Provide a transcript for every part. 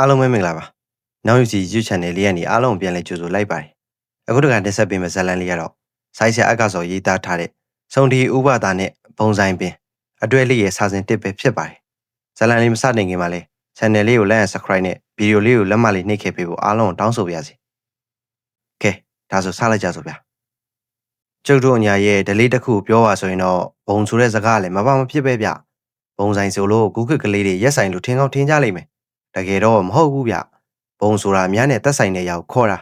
အားလုံးပဲမင်္ဂလာပါနောက်ယူစီ YouTube channel လေးကနေအားလုံးကိုပြန်လဲကြိုဆိုလိုက်ပါတယ်အခုတခါတက်ဆက်ပေးမယ့်ဇာတ်လမ်းလေးကတော့ဆိုင်းဆရာအက္ခဆော်ရေးသားထားတဲ့စုံဒီဥပဒါနဲ့ဘုံဆိုင်ပင်အတွဲလေးရဲ့စာစဉ်တစ်ပဲဖြစ်ပါတယ်ဇာတ်လမ်းလေးမစတင်ခင်မှာလဲ channel လေးကို like and subscribe နဲ့ဗီဒီယိုလေးကိုလက်မလေးနှိပ်ခဲ့ပေးဖို့အားလုံးကိုတောင်းဆိုပါရစေကဲဒါဆိုစလိုက်ကြစို့ဗျာကျုပ်တို့ညာရဲ့ဒလေးတစ်ခုပြောပါဆိုရင်တော့ဘုံဆိုတဲ့စကားလည်းမပါမဖြစ်ပဲဗျဘုံဆိုင်ဆိုလို့ကူးခစ်ကလေးတွေရက်ဆိုင်လို့ထင်ကောင်းထင်ကြလိမ့်မယ် တကယ်တော့မဟုတ်ဘူးဗျဘုံဆိုတာများနဲ့တက်ဆိုင်တဲ့ရောက်ခေါ်တာ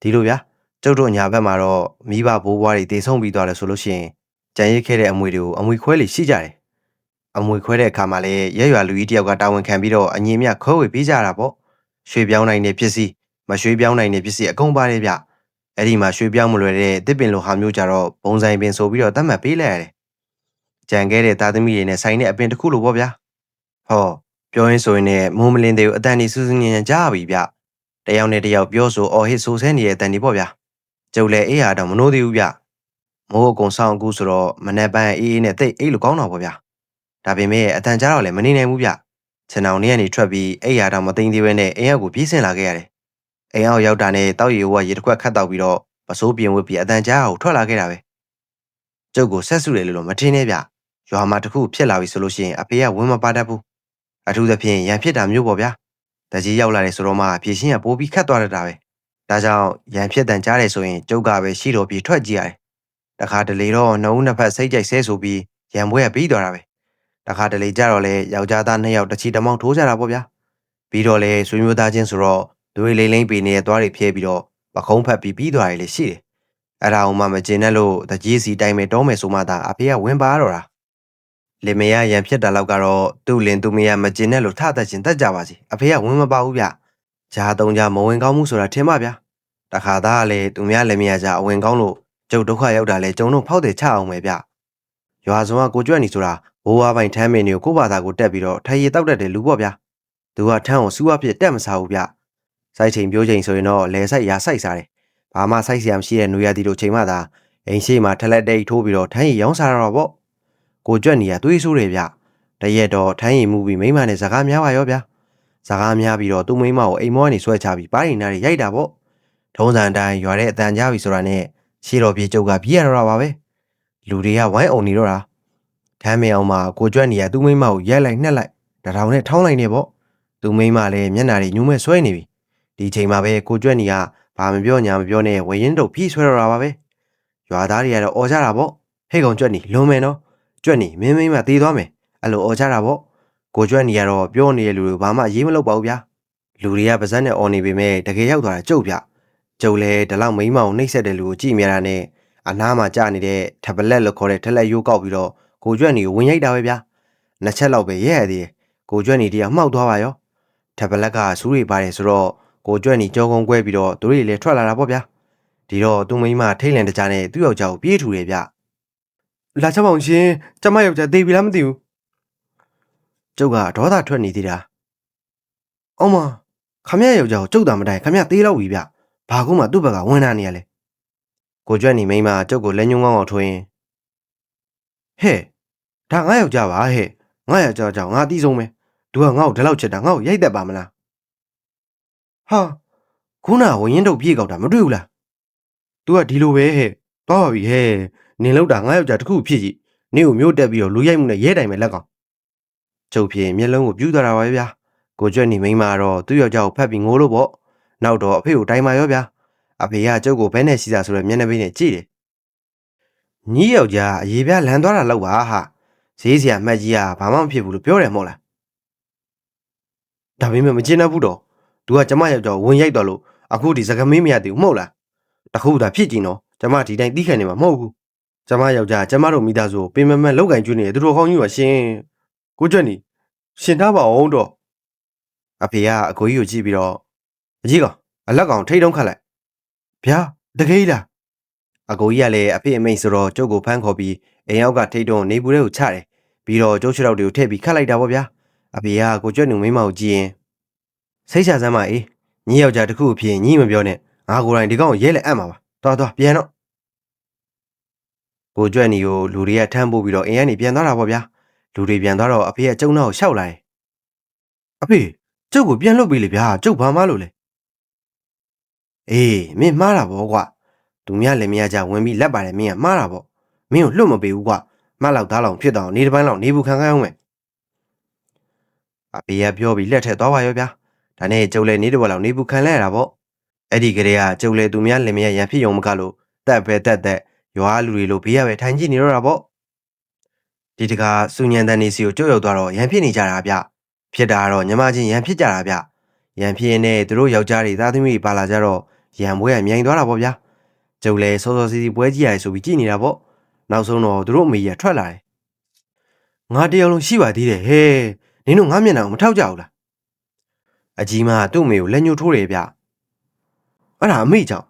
ဒီလိုဗျာကျုပ်တို့ညာဘက်မှာတော့မိဘဘိုးဘွားတွေတေဆုံးပြီးသွားတယ်ဆိုလို့ရှိရင်ကြံရစ်ခဲ့တဲ့အမွေတွေကိုအမွေခွဲလေးရှိကြတယ်အမွေခွဲတဲ့အခါမှာလည်းရက်ရွာလူကြီးတယောက်ကတာဝန်ခံပြီးတော့အငြင်းမြခွဲဝေပေးကြတာပေါ့ရွှေပြောင်းနိုင်တဲ့ပစ္စည်းမရွှေပြောင်းနိုင်တဲ့ပစ္စည်းအကုန်ပါတယ်ဗျအဲ့ဒီမှာရွှေပြောင်းမလွယ်တဲ့တစ်ပင်လိုဟာမျိုးကြတော့ဘုံဆိုင်ပင်ဆိုပြီးတော့တတ်မှတ်ပေးလိုက်ရတယ်ကြံခဲ့တဲ့သားသမီးတွေနဲ့ဆိုင်တဲ့အပင်တစ်ခုလိုပေါ့ဗျာဟော ပြောရင်းဆိုရင်လည်းမိုးမလင်းသေးဘူးအတန်ကြီးစူးစူးညံ့ညံ့ကြားပြီဗျတယောက်နဲ့တယောက်ပြောဆိုအော်ဟစ်ဆိုဆဲနေတဲ့အတန်ကြီးပေါ့ဗျာကျုပ်လည်းအေးရတော့မနိုးသေးဘူးဗျမိုးအကုန်ဆောင်အခုဆိုတော့မနေ့ပိုင်းအေးအေးနဲ့တိတ်အေးလို့ကောင်းတော့ပေါ့ဗျာဒါပေမဲ့အတန်ကြားတော့လည်းမနေနိုင်ဘူးဗျခြံအောင်နေကနေထွက်ပြီးအိယာတော့မသိမ့်သေးပဲနဲ့အိမ်ရောက်ကိုပြေးဆင်းလာခဲ့ရတယ်အိမ်အောင်ရောက်တာနဲ့တောက်ရီဝရေတစ်ခွက်ခတ်တော့ပြီးတော့ပစိုးပြင်ဝစ်ပြီးအတန်ကြားကိုထွက်လာခဲ့တာပဲကျုပ်ကိုဆက်စုတယ်လို့မထင်နဲ့ဗျရွာမှာတခုဖြစ်လာပြီဆိုလို့ရှိရင်အဖေကဝင်းမပါတတ်ဘူး အထူးသဖြင့်ရန်ဖြစ်တာမျိုးပေါ့ဗျာတကြီးရောက်လာတယ်ဆိုတော့မှဖြည့်ရှင်းကပိုးပြီးခတ်သွားတတ်တာပဲဒါကြောင့်ရန်ဖြစ်တန်ကြားတယ်ဆိုရင်ကျုပ်ကပဲရှိတော်ပြေထွက်ကြည့်ရတယ်တခါတလေတော့နှုံးနှစ်ဖက်စိတ်ကြိုက်ဆဲဆိုပြီးရန်ပွဲကပြီးသွားတာပဲတခါတလေကြတော့လေယောက်ျားသားနှစ်ယောက်တစ်ချီတစ်မောင်းထိုးကြတာပေါ့ဗျာပြီးတော့လေဆွေမျိုးသားချင်းဆိုတော့ဒွေလိမ့်လိမ့်ပေနေတဲ့သွားတွေဖြဲပြီးတော့ပခုံးဖက်ပြီးပြီးသွားရလေရှိတယ်အဲ့ဒါအောင်မှမကျင်နဲ့လို့တကြီးစီတိုင်းမဲ့တောမယ်ဆိုမှသာအဖေကဝင်ပါတော့တာ လင်မယားရန်ဖြစ်တာလောက်ကတော့သူ့လင်သူမယားမကျင်နဲ့လို့ထသက်ချင်းတက်ကြပါစီအဖေကဝင်မပါဘူးဗျဂျားတုံးကြမဝင်ကောင်းမှုဆိုတာထင်ပါဗျာတခါသားကလေသူများလင်မယားကြအဝင်ကောင်းလို့ကျုပ်ဒုက္ခရောက်တာလေကျုံတို့ဖောက်တယ်ချအောင်ပဲဗျရွာစုံကကိုကျွတ်နေဆိုတာဘိုးဝါပိုင်ထမ်းမင်းတွေကိုကိုဘာသာကိုတက်ပြီးတော့ထိုင်ရီတောက်တတ်တယ်လူပေါ့ဗျာသူကထမ်းကိုစူးအဖြစ်တက်မစားဘူးဗျစိုက်ချိန်ပြိုးချိန်ဆိုရင်တော့လဲဆိုင်ရာစိုက်စားတယ်ဘာမှစိုက်စရာမရှိတဲ့နွေရာသီတို့ချိန်မှသာအိမ်ရှိမှထလက်တိတ်ထိုးပြီးတော့ထမ်းရီရောင်းစားတော့ပေါ့ ကိုကြွက်နေရသွေးဆိုးတယ်ဗျတရက်တော့ထမ်းရီမှုပြီးမိမနဲ့စကားများပါရောဗျာစကားများပြီးတော့သူ့မိမကိုအိမ်မောကနေဆွဲချပြီးပါးရင်နာတွေရိုက်တာပေါ့ထုံးစံတိုင်းရွာတဲ့အတန်ကြားပြီဆိုတာနဲ့ရှေ့တော်ပြေကျုပ်ကပြေးရတော့ပါပဲလူတွေကဝိုင်းအောင်နေတော့တာထမ်းမင်အောင်မှာကိုကြွက်နေရသူ့မိမကိုရိုက်လိုက်နှက်လိုက်တထောင်နဲ့ထောင်းလိုက်နေပေါ့သူ့မိမလည်းမျက်နှာတွေညှိုးမဲ့ဆွဲနေပြီဒီချိန်မှာပဲကိုကြွက်နေကဘာမပြောညာမပြောနဲ့ဝရင်တုတ်ပြီးဆွဲတော့တာပါပဲရွာသားတွေကတော့អော်ကြတာပေါ့ဟဲ့ကောင်ကြွက်နေလွန်မယ်နော် ကြွက်နေမင်းမင်းမတေးသွားမယ်အဲ့လိုអော်ကြတာပေါ့ကိုကြွက်နေရတော့ပြောနေတဲ့လူတွေဘာမှရေးမလုပ်ပါဘူးဗျာလူတွေကပါဇက်နဲ့អော်နေပေမဲ့တကယ်ရောက်သွားတာကြုတ်ဗျကျုပ်လည်းဒီလောက်မိမအောင်နှိပ်စက်တဲ့လူကိုကြည့်မြရတာနဲ့အနားမှာကြာနေတဲ့ထပလက်လို့ခေါ်တဲ့ထလက်ရိုးကောက်ပြီးတော့ကိုကြွက်နေကိုဝင်ရိုက်တာပဲဗျာနှစ်ချက်လောက်ပဲရဲရသေးတယ်ကိုကြွက်နေတရားမှောက်သွားပါရောထပလက်ကစူးတွေပါတယ်ဆိုတော့ကိုကြွက်နေကြောကုန်းကွဲပြီးတော့သူတွေလည်းထွက်လာတာပေါ့ဗျာဒီတော့သူမိမထိတ်လန့်တကြားနဲ့သူ့ယောက်ျားကိုပြေးထူတယ်ဗျ လာချက်ပေါင်ရှင်ကျမယောက်ျားသေပြီလားမသိဘူးကျုပ်ကဒေါသထွက်နေသေးတာအောင်မခမရယောက်ျားကိုကျုပ်တာမတိုင်ခမရသေးတော့ပြီဗျဘာကုမှသူ့ဘက်ကဝင်လာနေရလဲကိုကြွက်နေမိမကျုပ်ကိုလက်ညှိုးကောင်းအောင်ထွင်းဟဲ့ဒါငါယောက်ျားပါဟဲ့ငါယောက်ျားကြောင့်ငါအတီးဆုံးပဲသူကငါ့ကိုဒီလောက်ချစ်တာငါ့ကိုရိုက်တတ်ပါမလားဟာခုနဝရင်တို့ပြေးကောက်တာမတွေ့ဘူးလား तू ကဒီလိုပဲဟဲ့သွားပါပြီဟဲ့ နင်လောက်တာငါယောက်ျားတစ်ခုဖြစ်ကြည့်နင့်ကိုမြို့တက်ပြီးတော့လူရိုက်မှုနဲ့ရဲတိုင်ပဲလက်ကောင်ကျုပ်ဖြင့်မျက်လုံးကိုပြူးသွားတာပါပဲဗျာကိုကြွက်နေမိန်းမတော့သူ့ယောက်ျားကိုဖက်ပြီးငိုလို့ပေါ့နောက်တော့အဖေကိုတိုင်ပါရောဗျာအဖေကကျုပ်ကိုဘဲနဲ့စီစာဆိုတဲ့မျက်နှာပေးနဲ့ကြည့်တယ်ညီးယောက်ျားအရေးပြလန်သွားတာလောက်ပါဟာဈေးစရာမှတ်ကြီးကဘာမှမဖြစ်ဘူးလို့ပြောတယ်မဟုတ်လားဒါပေမဲ့မကျင်တတ်ဘူးတော့သူကကျမယောက်ျားကိုဝင်ရိုက်တော့လို့အခုဒီစကမင်းမရသေးဘူးမဟုတ်လားတခုသာဖြစ်ကြည့်နော်ကျမဒီတိုင်းတီးခံနေမှာမဟုတ်ဘူး ကျမယောက်ျားကျမတို့မိသားစုကိုပင်မမက်လောက်ကင်ကျွေးနေတယ်သူတို့ကောင်းကြီးပါရှင်ကိုကျွတ်နီရှင်ထားပါအောင်တော့အဖေကအကိုကြီးကိုကြည့်ပြီးတော့အကြီးကောင်အလက်ကောင်ထိတ်တုံးခတ်လိုက်ဗျာတကယ်လားအကိုကြီးကလည်းအဖေအမိန်ဆိုတော့ကျုပ်ကိုဖမ်းခေါ်ပြီးအိမ်ရောက်ကထိတ်တုံးနေပူတဲ့ကိုချတယ်ပြီးတော့ကျုပ်ချရောက်တွေကိုထည့်ပြီးခတ်လိုက်တာပေါ့ဗျာအဖေကကိုကျွတ်နုံမိမကိုကြည့်ရင်စိတ်ချစမ်းပါအေးညီယောက်ျားတစ်ခုအဖြစ်ညီမပြောနဲ့ငါကိုယ်တိုင်ဒီကောင်ကိုရဲလက်အပ်မှာပါတော်တော်ပြန်တော့ ကိုကျွတ်နီကိုလူတွေကထမ်းပို့ပြီးတော့အိမ်ကနေပြန်သွားတာပေါ့ဗျာလူတွေပြန်သွားတော့အဖေကကျုံတော့ရှောက်လာတယ်အဖေကျုပ်ကိုပြန်လွတ်ပေးလေဗျာကျုပ်ဘာမှလို့လဲအေးမင်းမှားတာဗောကွာသူများလည်းမရကြဝင်ပြီးလက်ပါတယ်မင်းကမှားတာဗောမင်းကိုလွတ်မပေးဘူးကွာမတ်လောက်သားလောက်ဖြစ်တော့နေတစ်ပိုင်းလောက်နေဘူးခံခံအောင်မယ်အဖေကပြောပြီးလက်ထက်သွားပါရောဗျာဒါနဲ့ကျုပ်လည်းနေတစ်ပတ်လောက်နေဘူးခံလဲရတာဗောအဲ့ဒီကလေးကကျုပ်လည်းသူများလည်းမရရန်ဖြစ်ရုံမကလို့တက်ပဲတက်တက် ရွာလူတွေလိုဘေးရပဲထိုင်ကြည့်နေတော့တာဗောဒီတကာစူညံတန်နေစီကိုကြွရောက်သွားတော့ရန်ဖြစ်နေကြတာဗျဖြစ်တာကတော့ညီမချင်းရန်ဖြစ်ကြတာဗျရန်ဖြစ်ရင်နဲ့သူတို့ယောက်ျားတွေသားသမီးတွေပါလာကြတော့ရန်ပွဲကမြိုင်သွားတာဗောဗျာကျုပ်လည်းစောစောစီးစီးပွဲကြည့်ရတယ်ဆိုပြီးကြည့်နေတာဗောနောက်ဆုံးတော့သူတို့အမေကြီးကထွက်လာတယ်။ငါတယောက်လုံးရှိပါသေးတယ်ဟဲ့။နင်တို့ငါမျက်နှာကိုမထောက်ကြဘူးလား။အကြီးမကသူ့အမေကိုလက်ညှိုးထိုးတယ်ဗျ။အဲ့ဒါအမေကြောင့်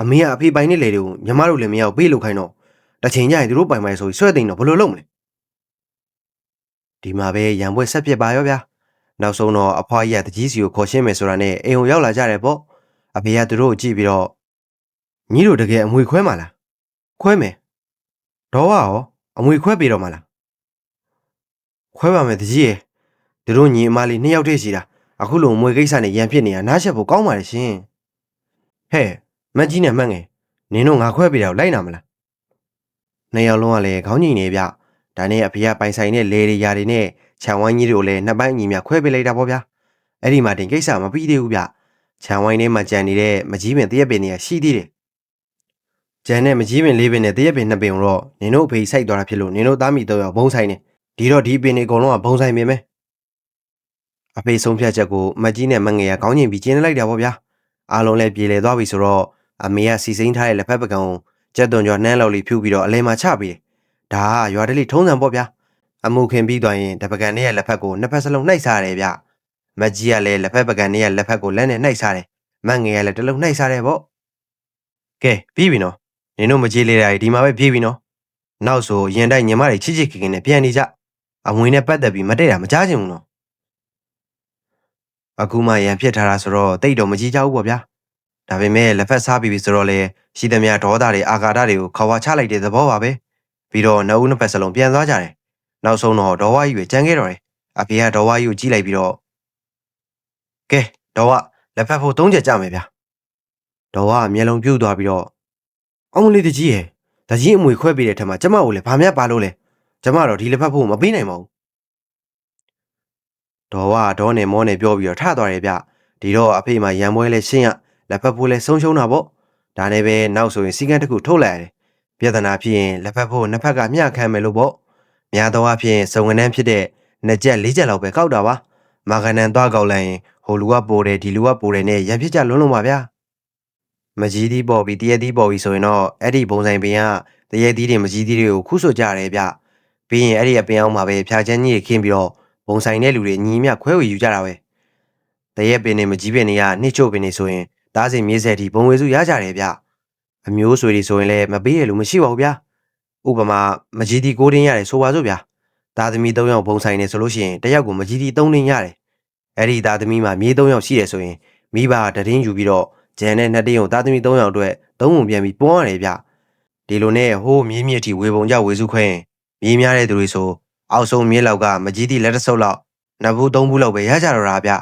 အမေကအဖေပိုင်တဲ့လေတွေကိုညီမတို့လည်းမရဘူးပေးလို့ခိုင်းတော့တစ်ချိန်ကျရင်သူတို့ပိုင်ပိုင်ဆိုပြီးဆွဲသိမ်းတော့ဘယ်လိုလုပ်မလဲ။ဒီမှာပဲရံပွဲဆက်ပြစ်ပါရောဗျာ။နောက်ဆုံးတော့အဖွားကြီးကတကြီးစီကိုခေါ်ရှင်းမယ်ဆိုတာနဲ့အိမ်ကိုရောက်လာကြတယ်ပေါ့။အဖေကသူတို့ကိုကြည့်ပြီးတော့ညီတို့တကယ်အမွေခွဲမှာလား။ခွဲမယ်ဒေါ်ကရောအမွေခွဲပေးတော့မလားခွဲပါမယ်တကြီးရယ်သူတို့ညီအမလေးနှစ်ယောက်တည်းရှိတာအခုလိုအမွေကိစ္စနဲ့ရန်ဖြစ်နေတာနားချက်ဖို့ကောင်းပါလေရှင်ဟဲ့ မက်ကြီးနဲ့မှတ်ငယ်နင်တို့ငါခွဲပေးတာကိုလိုက်နာမလားနှစ်ယောက်လုံးကလည်းခေါင်းကြီးနေဗျဒါနဲ့အဖေကပိုင်ဆိုင်တဲ့လေတွေຢာတွေနဲ့ခြံဝိုင်းကြီးတွေကိုလည်းနှစ်ပိုင်းညီမြခွဲပေးလိုက်တာပေါ့ဗျာအဲ့ဒီမှာတင်ကိစ္စမပြီးသေးဘူးဗျခြံဝိုင်းထဲမှာကြံနေတဲ့မကြီးပင်တရက်ပင်တွေကရှိသေးတယ်ကျန်တဲ့မကြီးပင်လေးပင်နဲ့တရက်ပင်နှစ်ပင်ကိုတော့နင်တို့အဖေစိုက်သွားတာဖြစ်လို့နင်တို့သားမိတော့ဘုံဆိုင်နေဒီတော့ဒီပင်တွေအကုန်လုံးကဘုံဆိုင်ပင်ပဲအဖေဆုံးဖြတ်ချက်ကိုမကြီးနဲ့မငယ်ကခေါင်းညင်ပြီးကျင်းလိုက်တာပေါ့ဗျာအားလုံးလည်းပြေလည်သွားပြီဆိုတော့ အမေကစီစိမ့်ထားတဲ့လက်ဖက်ပကံကိုကြက်သွန်ကျော်နှမ်းလောက်လေးဖြူပြီးတော့အလဲမှာချပေးတယ်ဒါကရွာတလေးထုံးစံပေါ့ဗျာအမှုခင်ပြီးသွားရင်တပကံနဲ့ရဲ့လက်ဖက်ကိုနှစ်ဖက်စလုံးနှိုက်စားတယ်ဗျမကြီးကလည်းလက်ဖက်ပကံနဲ့ရဲ့လက်ဖက်ကိုလက်နဲ့နှိုက်စားတယ်မငယ်ကလည်းတစ်လုံးနှိုက်စားတယ်ပေါ့ကဲပြီးပြီနော်နင်တို့မကြေးလေးတာဒီမှာပဲပြေးပြီနော်နောက်ဆိုရင်တိုက်ညီမတွေချစ်ချစ်ခင်ခင်နဲ့ပြန်နေကြအမွေနဲ့ပတ်သက်ပြီးမတည့်တာမကြားချင်ဘူးနော်အခုမှရန်ဖြစ်ထားတာဆိုတော့တိတ်တော့မကြည့်ကြဘူးပေါ့ဗျာ ဒါပေမဲ့လက်ဖက်စားပြီးပြီဆိုတော့လေရှိသမျှဒေါသတွေအာဃာတတွေကိုခွာဝါချလိုက်တဲ့သဘောပါပဲပြီးတော့နှစ်ဦးနှစ်ဖက်စလုံးပြန်သွားကြတယ်နောက်ဆုံးတော့ဒေါ်ဝါကြီးပဲကြံခဲ့တော့တယ်အဖေကဒေါ်ဝါကြီးကိုကြည့်လိုက်ပြီးတော့ကဲဒေါ်ဝလက်ဖက်ဖို့သုံးချက်ကြမယ်ဗျာဒေါ်ဝကမျက်လုံးပြုတ်သွားပြီးတော့အောင်မလေးတကြီးရဲ့တကြီးအမွေခွဲပေးတဲ့ထက်မှာကျမကိုလည်းဗာမြတ်ပါလို့လဲကျမတော့ဒီလက်ဖက်ဖို့မပေးနိုင်ပါဘူးဒေါ်ဝဒေါ်နဲ့မောနဲ့ပြောပြီးတော့ထသွားတယ်ဗျဒီတော့အဖေမှရံပွဲလဲရှင်းရ လက်ဖက်ဖို့လဲဆုံးရှုံးတာပေါ့ဒါနဲ့ပဲနောက်ဆိုရင်စီကန်းတစ်ခုထုတ်လိုက်ရတယ်ပြဿနာဖြစ်ရင်လက်ဖက်ဖို့နှစ်ဖက်ကမျှခမ်းမယ်လို့ပေါ့များသောအားဖြင့်စုံကနန်းဖြစ်တဲ့နှစ်ချက်လေးချက်လောက်ပဲကောက်တာပါမာကနန်သွားကောက်လိုက်ရင်ဟိုလူကပိုတယ်ဒီလူကပိုတယ်နဲ့ရံဖြစ်ကြလွန်းလုံးပါဗျာမကြီးသီးပေါ်ပြီးတရက်သီးပေါ်ပြီးဆိုရင်တော့အဲ့ဒီဘုံဆိုင်ပင်ကတရက်သီးတွေမကြီးသီးတွေကိုခုဆွကြရတယ်ဗျပြီးရင်အဲ့ဒီအပင်အောင်မှာပဲဖျာချမ်းကြီးတွေခင်းပြီးတော့ဘုံဆိုင်တဲ့လူတွေညီမြခွဲဝေယူကြတာပဲတရက်ပင်တွေမကြီးပင်တွေကနှိချို့ပင်တွေဆိုရင် တားစင်မြေးဆက်တီဘုံဝေစုရကြတယ်ဗျအမျိုးဆွေတွေဆိုရင်လည်းမပေးရလို့မရှိပါဘူးဗျဥပမာမကြီးသီးကိုတင်းရတယ်ဆိုပါစို့ဗျသားသမီး၃ယောက်ဘုံဆိုင်နေဆိုလို့ရှိရင်တစ်ယောက်ကိုမကြီးသီး၃တင်းရတယ်အဲ့ဒီသားသမီးမှာမြေး၃ယောက်ရှိတယ်ဆိုရင်မိဘတတင်းယူပြီးတော့ဂျန်နဲ့နှစ်တင်းကိုသားသမီး၃ယောက်အတွက်သုံးပုံပြန်ပြီးပွန်းရတယ်ဗျဒီလိုနဲ့ဟိုးမြင်းမြစ်တီဝေပုံကြဝေစုခွဲရင်မြင်းများတဲ့သူတွေဆိုအောက်ဆုံးမြင်းလောက်ကမကြီးသည့်လက်တစ်ဆုပ်လောက်နှစ်ဘူးသုံးဘူးလောက်ပဲရကြတော့တာဗျ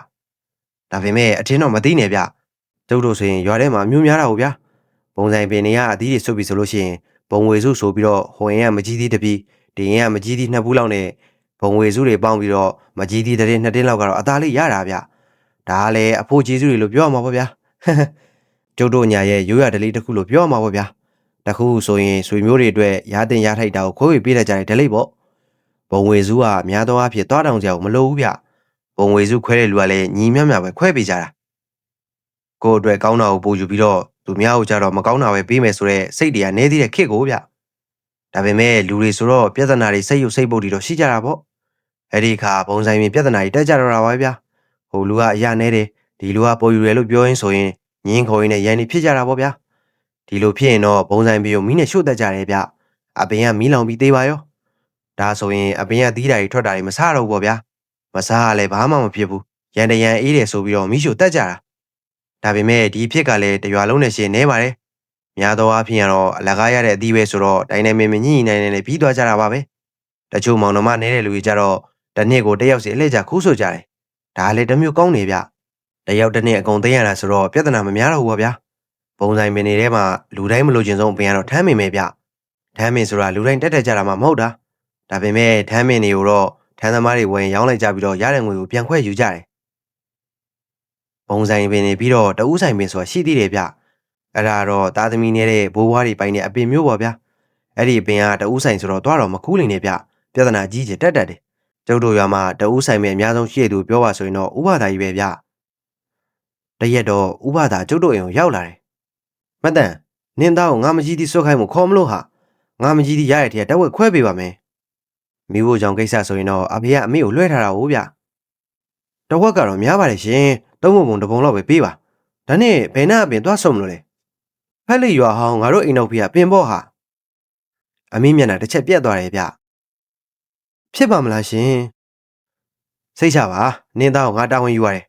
ဒါပေမဲ့အထင်းတော့မသိနဲ့ဗျ ကျုပ်တို့ဆိုရင်ရွာထဲမှာမျိုးများတာဟုတ်ဗျပုံဆိုင်ပင်တွေကအသီးတွေဆွတ်ပြီးဆိုလို့ရှိရင်ဘုံဝေစုဆိုပြီးတော့ဟိုရင်ကမကြီးသည့်တစ်ပြီးဒီရင်ကမကြီးသည့်နှစ်ဘူးလောက်နဲ့ဘုံဝေစုတွေပေါင်းပြီးတော့မကြီးသည့်တဲ့နှစ်တင်းလောက်ကတော့အသားလေးရတာဗျဒါကလည်းအဖိုးကျေးဇူးတွေလို့ပြောရမှာပေါ့ဗျာကျုပ်တို့ညာရဲ့ရိုးရဒလေးတစ်ခုလို့ပြောရမှာပေါ့ဗျာတခုဆိုရင်ဆွေမျိုးတွေအတွက်ရားတင်ရထိုက်တာကိုခွဲဝေပေးလိုက်ကြတဲ့ဒလေးပေါ့ဘုံဝေစုကများသောအားဖြင့်သွားတောင်ကြအောင်မလိုဘူးဗျဘုံဝေစုခွဲတဲ့လူကလည်းညီမြမြပဲခွဲပေးကြတာ ကိုယ့်အတွက်ကောင်းတာကိုပို့ယူပြီးတော့သူများကိုကြတော့မကောင်းတာပဲပေးမယ်ဆိုတော့စိတ်တွေကနည်းသေးတဲ့ခစ်ကိုဗျဒါပေမဲ့လူတွေဆိုတော့ပြဿနာတွေစိတ်ရုပ်စိတ်ပုတ်တွေတော့ရှိကြတာပေါ့အဲ့ဒီအခါဘုံဆိုင်ပြင်ပြဿနာတွေတက်ကြတော့တာပါဗျာဟိုလူကအရာနေတယ်ဒီလူကပေါ်ယူတယ်လို့ပြောရင်းဆိုရင်ငင်းခေါ်ရင်းနဲ့ရန်နေဖြစ်ကြတာပေါ့ဗျာဒီလိုဖြစ်ရင်တော့ဘုံဆိုင်ပြီးမီးနဲ့ရှို့တတ်ကြတယ်ဗျအပင်ကမီးလောင်ပြီးသေးပါရောဒါဆိုရင်အပင်ကသီးတာတွေထွက်တာတွေမစားတော့ဘူးပေါ့ဗျာမစားရလဲဘာမှမဖြစ်ဘူးရန်တရန်အေးတယ်ဆိုပြီးတော့မီးရှို့တတ်ကြတာ ဒါပေမဲ့ဒီဖြစ်ကလည်းတရွာလုံးနဲ့ရှင်နေပါတယ်များသောအားဖြင့်ကတော့အလကားရတဲ့အသီးပဲဆိုတော့တိုင်းတိုင်းမင်းမညှိညှိနိုင်နေလေပြီးသွားကြတာပါပဲတချို့မောင်နှမနေတဲ့လူတွေကြတော့တစ်နှစ်ကိုတစ်ယောက်စီအလှည့်ကြခိုးဆိုကြတယ်ဒါလည်းတစ်မျိုးကောင်းနေဗျတယောက်တစ်နေ့အကုန်သိရတာဆိုတော့ပြဿနာမများတော့ဘူးပါဗျာပုံဆိုင်ပင်တွေထဲမှာလူတိုင်းမလို့ခြင်းဆုံးအပင်ကတော့ထမ်းမင်ပဲဗျထမ်းမင်ဆိုတာလူတိုင်းတက်တက်ကြတာမှမဟုတ်တာဒါပေမဲ့ထမ်းမင်တွေကိုတော့ထမ်းသမားတွေဝင်ရောင်းလိုက်ကြပြီးတော့ရတဲ့ငွေကိုပြန်ခွဲယူကြတယ် ပုံဆိုင်ပင်တွေပြီးတော့တဦးဆိုင်ပင်ဆိုတာရှိသေးတယ်ဗျအဲ့ဒါတော့သားသမီးနေတဲ့ဘိုးဘွားတွေပိုင်တဲ့အပင်မျိုးပါဗျာအဲ့ဒီအပင်ကတဦးဆိုင်ဆိုတော့တွားတော့မကူးလိမ့်နဲ့ဗျပြဿနာကြီးကြီးတက်တက်တယ်ကျုပ်တို့ရွာမှာတဦးဆိုင်မဲ့အများဆုံးရှိရသူပြောပါဆိုရင်တော့ဥပဒါကြီးပဲဗျတရက်တော့ဥပဒါကျုပ်တို့အိမ်ကိုရောက်လာတယ်မတန်နင်းသားကိုငါမကြီးသည်ဆွတ်ခိုင်းမှုခေါ်မလို့ဟာငါမကြီးသည်ရတဲ့တည်းတက်ဝက်ခွဲပေးပါမယ်မိဖို့ကြောင့်ကိစ္စဆိုရင်တော့အဖေကအမေကိုလွှဲထားတာဟုတ်ဗျ တဝက်ကတော့များပါတယ်ရှင်သုံးပုံပုံတစ်ပုံလောက်ပဲပေးပါဒါနဲ့ဘယ်နှအပင်သွားဆုံးမလို့လဲဖက်လိရွာဟောင်းငါတို့အိမ်နောက်ဖေးကပင်ပေါ့ဟာအမေမျက်နှာတစ်ချက်ပြက်သွားတယ်ဗျဖြစ်ပါမလားရှင်စိတ်ချပါနင်းသားကိုငါတာဝန်ယူရတယ်